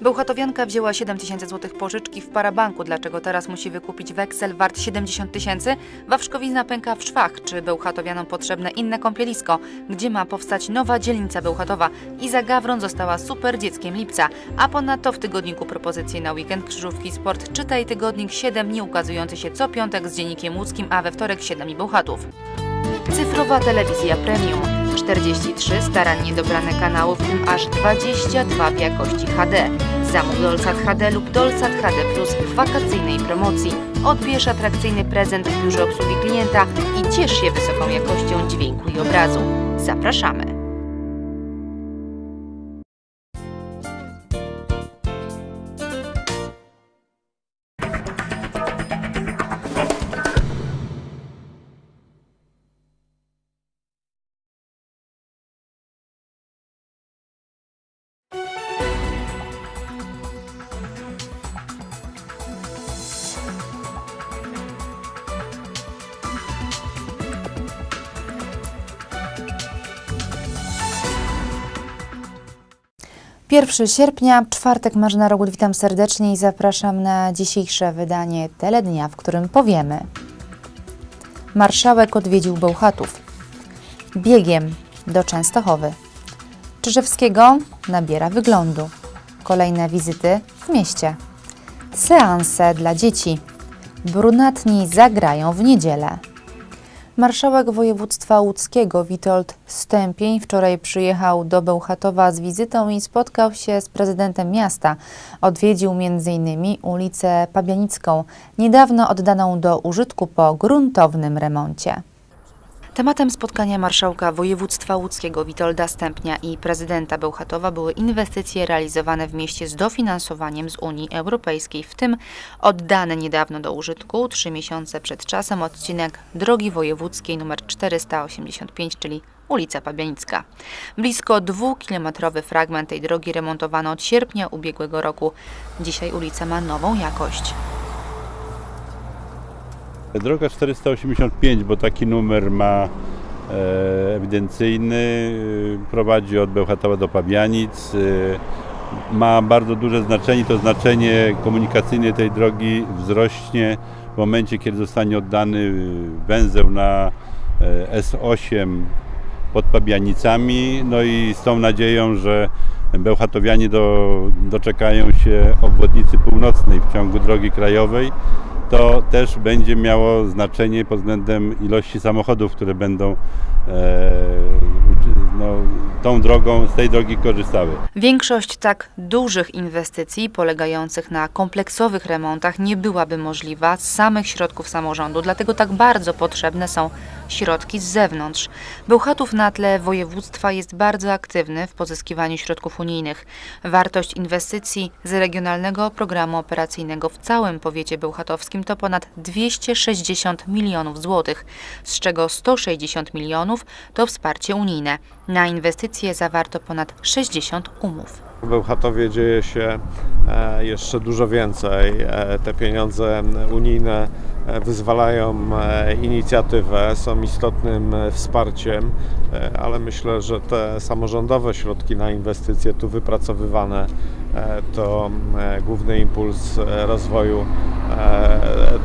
Bełchatowianka wzięła 7 tysięcy złotych pożyczki w parabanku. Dlaczego teraz musi wykupić weksel wart 70 tysięcy? Wawrzkowizna pęka w szwach. Czy Bełchatowianom potrzebne inne kąpielisko? Gdzie ma powstać nowa dzielnica Bełchatowa? Iza Gawron została super dzieckiem lipca. A ponadto w tygodniku propozycje na weekend Krzyżówki Sport. Czytaj tygodnik 7 dni ukazujący się co piątek z dziennikiem łódzkim, a we wtorek 7 i Bełchatów. Cyfrowa telewizja premium. 43 starannie dobrane kanały, w tym aż 22 w jakości HD. Zamów Dolsat HD lub Dolsat HD Plus w wakacyjnej promocji. Odbierz atrakcyjny prezent w biurze obsługi klienta i ciesz się wysoką jakością dźwięku i obrazu. Zapraszamy! Pierwszy sierpnia, czwartek Marzena Rogut, witam serdecznie i zapraszam na dzisiejsze wydanie Telednia, w którym powiemy. Marszałek odwiedził Bełchatów. Biegiem do Częstochowy. Czyżewskiego nabiera wyglądu. Kolejne wizyty w mieście. Seanse dla dzieci. Brunatni zagrają w niedzielę Marszałek województwa łódzkiego Witold Stępień wczoraj przyjechał do Bełchatowa z wizytą i spotkał się z prezydentem miasta. Odwiedził m.in. ulicę Pabianicką, niedawno oddaną do użytku po gruntownym remoncie. Tematem spotkania marszałka województwa łódzkiego Witolda Stępnia i prezydenta Bełchatowa były inwestycje realizowane w mieście z dofinansowaniem z Unii Europejskiej, w tym oddany niedawno do użytku, trzy miesiące przed czasem, odcinek drogi wojewódzkiej nr 485, czyli ulica Pabianicka. Blisko dwukilometrowy fragment tej drogi remontowano od sierpnia ubiegłego roku. Dzisiaj ulica ma nową jakość. Droga 485, bo taki numer ma e, ewidencyjny, e, prowadzi od Bełchatowa do Pabianic. e, Ma bardzo duże znaczenie, to znaczenie komunikacyjne tej drogi wzrośnie w momencie, kiedy zostanie oddany węzeł na e, S8 pod Pabianicami. No i z tą nadzieją, że Bełchatowianie do, doczekają się obwodnicy północnej w ciągu drogi krajowej to też będzie miało znaczenie pod względem ilości samochodów, które będą e, no, tą drogą, z tej drogi korzystały. Większość tak dużych inwestycji polegających na kompleksowych remontach nie byłaby możliwa z samych środków samorządu, dlatego tak bardzo potrzebne są środki z zewnątrz. Bełchatów na tle województwa jest bardzo aktywny w pozyskiwaniu środków unijnych. Wartość inwestycji z regionalnego programu operacyjnego w całym powiecie bełchatowskim to ponad 260 milionów złotych, z czego 160 milionów to wsparcie unijne. Na inwestycje zawarto ponad 60 umów. W Bełchatowie dzieje się e, jeszcze dużo więcej. E, Te pieniądze unijne wyzwalają e, inicjatywę, są istotnym e, wsparciem, e, ale myślę, że te samorządowe środki na inwestycje tu wypracowywane e, to e, główny impuls e, rozwoju e,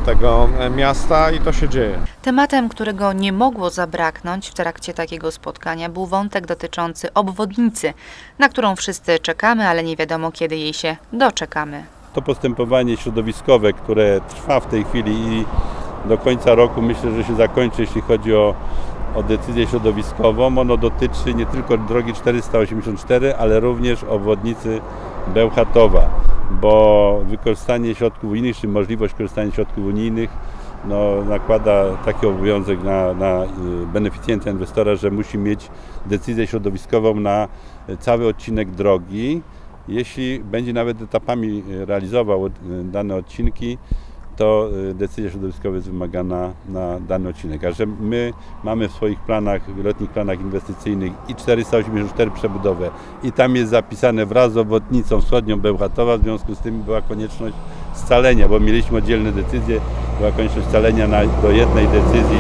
tego miasta i to się dzieje. Tematem, którego nie mogło zabraknąć w trakcie takiego spotkania, był wątek dotyczący obwodnicy, na którą wszyscy czekamy, ale nie wiadomo kiedy jej się doczekamy. To postępowanie środowiskowe, które trwa w tej chwili i do końca roku myślę, że się zakończy, jeśli chodzi o, o decyzję środowiskową. Ono dotyczy nie tylko drogi 484, ale również obwodnicy Bełchatowa. bo wykorzystanie środków unijnych, czy możliwość korzystania z środków unijnych no, nakłada taki obowiązek na, na y, beneficjenta inwestora, że musi mieć decyzję środowiskową na cały odcinek drogi. Jeśli będzie nawet etapami y, realizował y, dane odcinki, to y, decyzja środowiskowa jest wymagana na dany odcinek. A że my mamy w swoich planach, wieloletnich planach inwestycyjnych i 484 przebudowę i tam jest zapisane wraz z obwodnicą wschodnią Bełchatowa, w związku z tym była konieczność scalenia, bo mieliśmy oddzielne decyzje, była konieczność scalenia na, do jednej decyzji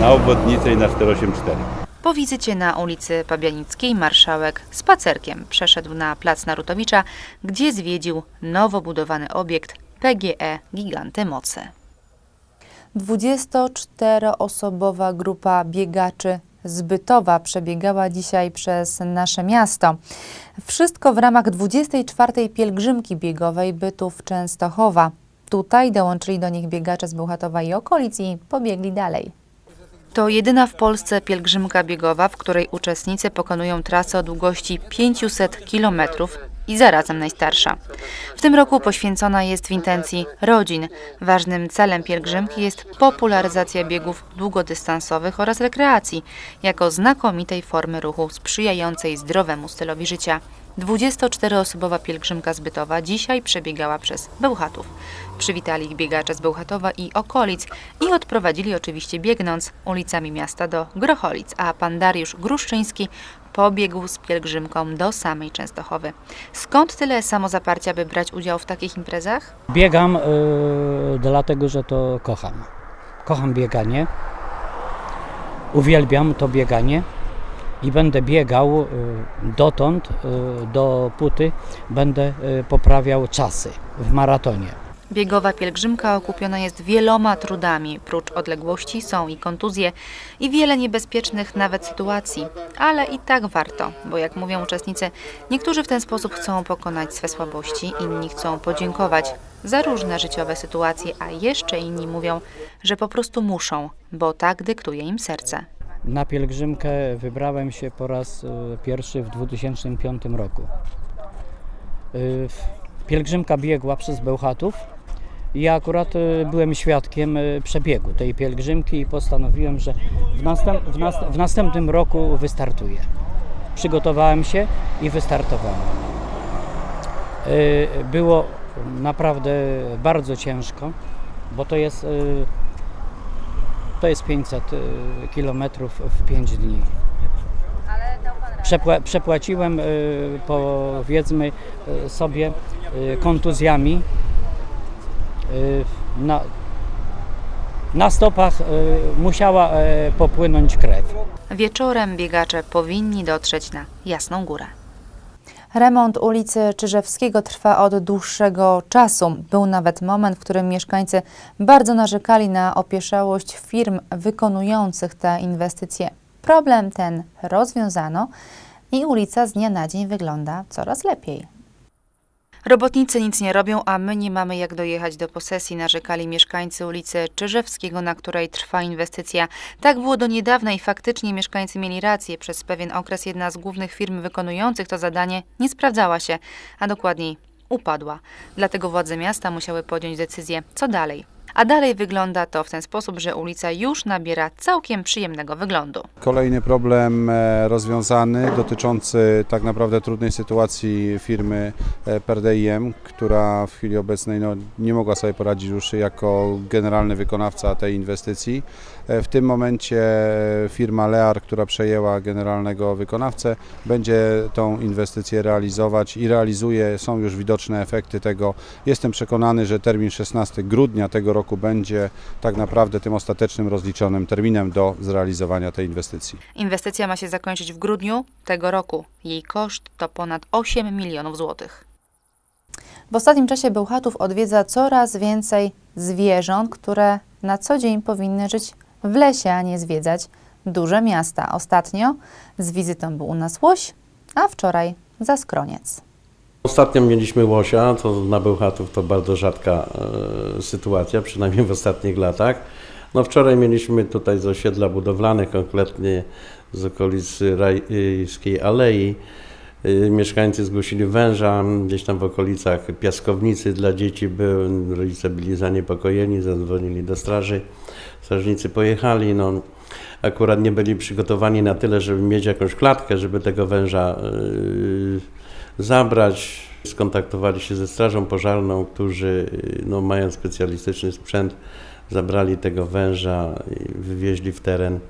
na obwodnicę i na 484. Po wizycie na ulicy Pabianickiej marszałek spacerkiem przeszedł na plac Narutowicza, gdzie zwiedził nowo budowany obiekt PGE Giganty Mocy. 24-osobowa grupa biegaczy z Bytowa przebiegała dzisiaj przez nasze miasto. Wszystko w ramach 24. pielgrzymki biegowej Bytów Częstochowa. Tutaj dołączyli do nich biegacze z Bełchatowa i okolic i pobiegli dalej. To jedyna w Polsce pielgrzymka biegowa, w której uczestnicy pokonują trasę o długości 500 km i zarazem najstarsza. W tym roku poświęcona jest w intencji rodzin. Ważnym celem pielgrzymki jest popularyzacja biegów długodystansowych oraz rekreacji, jako znakomitej formy ruchu sprzyjającej zdrowemu stylowi życia. 24-osobowa pielgrzymka zbytowa dzisiaj przebiegała przez Bełchatów. Przywitali ich biegacze z Bełchatowa i okolic i odprowadzili oczywiście biegnąc ulicami miasta do Grocholic, a pan Dariusz Gruszczyński pobiegł z pielgrzymką do samej Częstochowy. Skąd tyle samozaparcia, by brać udział w takich imprezach? Biegam y, dlatego, że to kocham. Kocham bieganie. Uwielbiam to bieganie i będę biegał y, dotąd, y, do puty, będę y, poprawiał czasy w maratonie. Biegowa pielgrzymka okupiona jest wieloma trudami. Prócz odległości są i kontuzje i wiele niebezpiecznych nawet sytuacji. Ale i tak warto, bo jak mówią uczestnicy, niektórzy w ten sposób chcą pokonać swe słabości, inni chcą podziękować za różne życiowe sytuacje, a jeszcze inni mówią, że po prostu muszą, bo tak dyktuje im serce. Na pielgrzymkę wybrałem się po raz y, pierwszy w 2005 roku. Y, Pielgrzymka biegła przez Bełchatów ja akurat y, byłem świadkiem przebiegu tej pielgrzymki i postanowiłem, że w, następ, w, nas, w następnym roku wystartuję. Przygotowałem się i wystartowałem. Było naprawdę bardzo ciężko, bo to jest, to jest 500 y, kilometrów w 5 dni. Przepła- przepłaciłem y, powiedzmy y, sobie kontuzjami na, na stopach musiała y, popłynąć krew. Wieczorem biegacze powinni dotrzeć na Jasną Górę. Remont ulicy Czyżewskiego trwa od dłuższego czasu. Był nawet moment, w którym mieszkańcy bardzo narzekali na opieszałość firm wykonujących te inwestycje. Problem ten rozwiązano i ulica z dnia na dzień wygląda coraz lepiej. Robotnicy nic nie robią, a my nie mamy jak dojechać do posesji, narzekali mieszkańcy ulicy Czyżewskiego, na której trwa inwestycja. Tak było do niedawna i faktycznie mieszkańcy mieli rację. Przez pewien okres jedna z głównych firm wykonujących to zadanie nie sprawdzała się, a dokładniej upadła. Dlatego władze miasta musiały podjąć decyzję, co dalej. A dalej wygląda to w ten sposób, że ulica już nabiera całkiem przyjemnego wyglądu. Kolejny problem e, rozwiązany dotyczący tak naprawdę trudnej sytuacji firmy e, PRDIM, która w chwili obecnej no, nie mogła sobie poradzić już jako generalny wykonawca tej inwestycji. E, W tym momencie firma Lear, która przejęła generalnego wykonawcę, będzie tą inwestycję realizować i realizuje. Są już widoczne efekty tego. Jestem przekonany, że termin 16 grudnia tego roku będzie tak naprawdę tym ostatecznym rozliczonym terminem do zrealizowania tej inwestycji. Inwestycja ma się zakończyć w grudniu tego roku. Jej koszt to ponad 8 milionów złotych. W ostatnim czasie Bełchatów odwiedza coraz więcej zwierząt, które na co dzień powinny żyć w lesie, a nie zwiedzać duże miasta. Ostatnio z wizytą był u nas łoś, a wczoraj zaskroniec. Ostatnio mieliśmy łosia, to na Bełchatów to bardzo rzadka e, sytuacja, przynajmniej w ostatnich latach. No wczoraj mieliśmy tutaj z osiedla budowlanych, konkretnie z okolicy Rajskiej Alei, Y, Mieszkańcy zgłosili węża, gdzieś tam w okolicach piaskownicy dla dzieci był, rodzice byli zaniepokojeni, zadzwonili do straży, strażnicy pojechali, no akurat nie byli przygotowani na tyle, żeby mieć jakąś klatkę, żeby tego węża y, zabrać. Skontaktowali się ze strażą pożarną, którzy no, mają specjalistyczny sprzęt, zabrali tego węża i wywieźli w teren,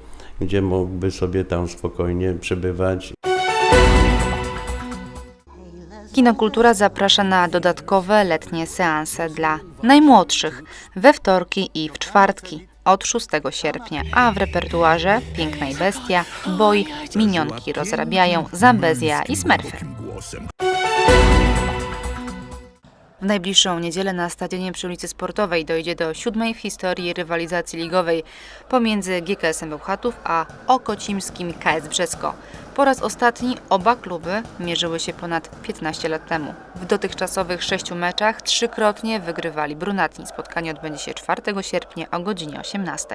gdzie mógłby sobie tam spokojnie przebywać Kinokultura zaprasza na dodatkowe letnie seanse dla najmłodszych we wtorki i w czwartki od 6 sierpnia, a w repertuarze Piękna i Bestia, Boj, Minionki rozrabiają, Zambezja i Smurfy. W najbliższą niedzielę na stadionie przy ulicy Sportowej dojdzie do siódmej w historii rywalizacji ligowej pomiędzy GKS-em Bełchatów a Okocimskim KS Brzesko. Po raz ostatni oba kluby mierzyły się ponad 15 lat temu. W dotychczasowych sześciu meczach trzykrotnie wygrywali brunatni. Spotkanie odbędzie się 4 sierpnia o godzinie 18.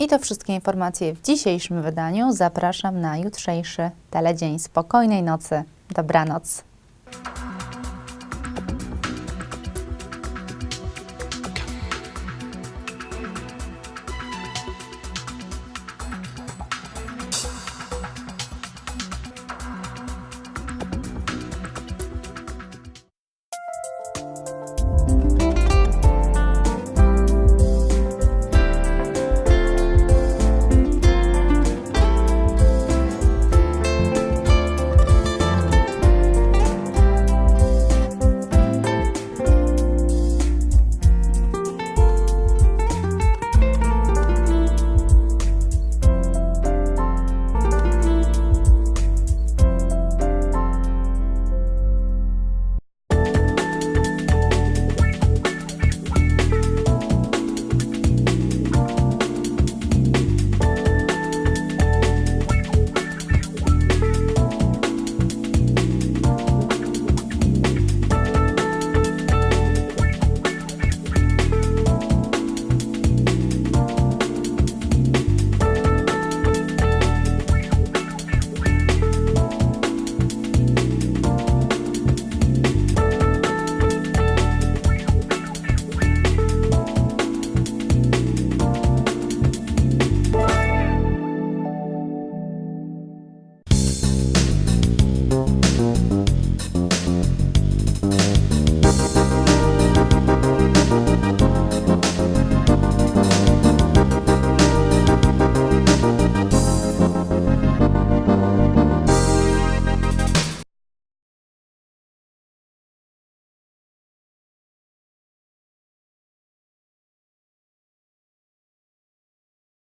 I to wszystkie informacje w dzisiejszym wydaniu. Zapraszam na jutrzejszy teledzień. Spokojnej nocy. Dobranoc.